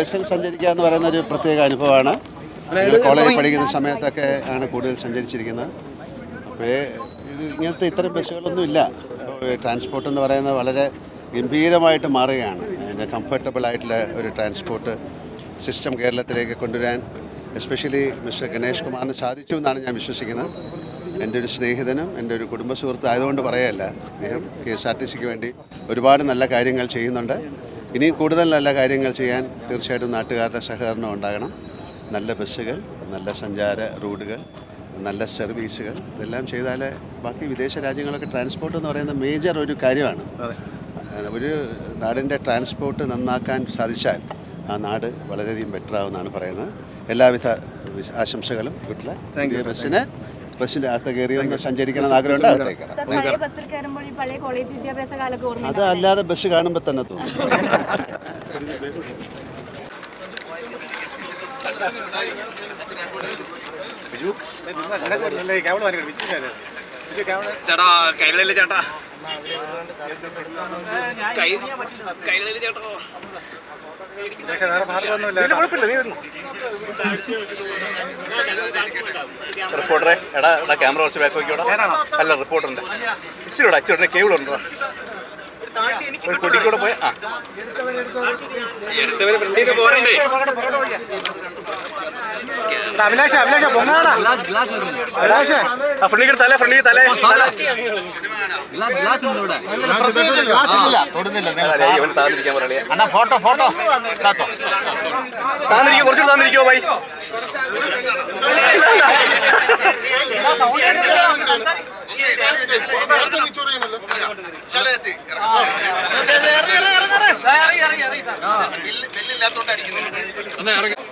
ബസ്സിൽ സഞ്ചരിക്കുക എന്ന് പറയുന്ന ഒരു പ്രത്യേക അനുഭവമാണ്. കോളേജിൽ പഠിക്കുന്ന സമയത്തൊക്കെ ആണ് കൂടുതൽ സഞ്ചരിച്ചിരിക്കുന്നത്. അപ്പോൾ ഇത് ഇങ്ങനത്തെ ഇത്തരം ബസ്സുകളൊന്നും ഇല്ല. ട്രാൻസ്പോർട്ട് എന്ന് പറയുന്നത് വളരെ ഗംഭീരമായിട്ട് മാറുകയാണ്. അതിന്റെ കംഫർട്ടബിൾ ആയിട്ടുള്ള ഒരു ട്രാൻസ്പോർട്ട് സിസ്റ്റം കേരളത്തിലേക്ക് കൊണ്ടുവരാൻ എസ്പെഷ്യലി മിസ്റ്റർ ഗണേഷ് കുമാറിന് സാധിച്ചു എന്നാണ് ഞാൻ വിശ്വസിക്കുന്നത്. എന്റെ ഒരു സ്നേഹിതനും എന്റെ ഒരു കുടുംബ സുഹൃത്ത് ആയതുകൊണ്ട് പറയല്ല. അദ്ദേഹം കെ എസ് ആർ ടി സിക്ക് വേണ്ടി ഒരുപാട് നല്ല കാര്യങ്ങൾ ചെയ്യുന്നുണ്ട്. ഇനിയും കൂടുതൽ നല്ല കാര്യങ്ങൾ ചെയ്യാൻ തീർച്ചയായിട്ടും നാട്ടുകാരുടെ സഹകരണം ഉണ്ടാകണം. നല്ല ബസ്സുകൾ നല്ല സഞ്ചാര റൂട്ടുകൾ നല്ല സർവീസുകൾ ഇതെല്ലാം ചെയ്താൽ ബാക്കി വിദേശ രാജ്യങ്ങളൊക്കെ ട്രാൻസ്പോർട്ട് എന്ന് പറയുന്ന മേജർ ഒരു കാര്യമാണ്. ഒരു നാടിന്റെ ട്രാൻസ്പോർട്ട് നന്നാക്കാൻ സാധിച്ചാൽ ആ നാട് വളരെയധികം ബെറ്റർ ആവുമെന്നാണ് പറയുന്നത്. എല്ലാവിധ ആശംസകളും. ലക്ക് ബസ്സിന് ബസ്സിന്റെ അകത്ത് കയറി ഒന്ന് സഞ്ചരിക്കണം ആഗ്രഹം അത് അല്ലാതെ ബസ് കാണുമ്പോൾ തന്നെ തോന്നും. ചേട്ടാ കൈകളിലെ ചേട്ടാ. കൈ വേറെ റിപ്പോർട്ടറെ എടാ എടാ ക്യാമറ കുറച്ച് ബാക്ക് നോക്കിയോടാ. അല്ല റിപ്പോർട്ടറിന്റെ ഇച്ചിരി ഇവിടെ അച്ചിരി കേബിൾ ഉണ്ടോ ഒരു കൊടിക്കൂടെ പോയ. ആ. എടുത്തവര് പോരണ്ടേ? അഭിലാഷ അഭിലാഷ പൊങ്ങാടാ അഭിലാഷ ആ ഫ്രണ്ടിൽ തല ഫ്രണ്ടിൽ തല അണ്ണാ ഫോട്ടോ ഫോട്ടോ താന്നിരിക്കോ കുറച്ച് താന്നിരിക്കോ ബൈ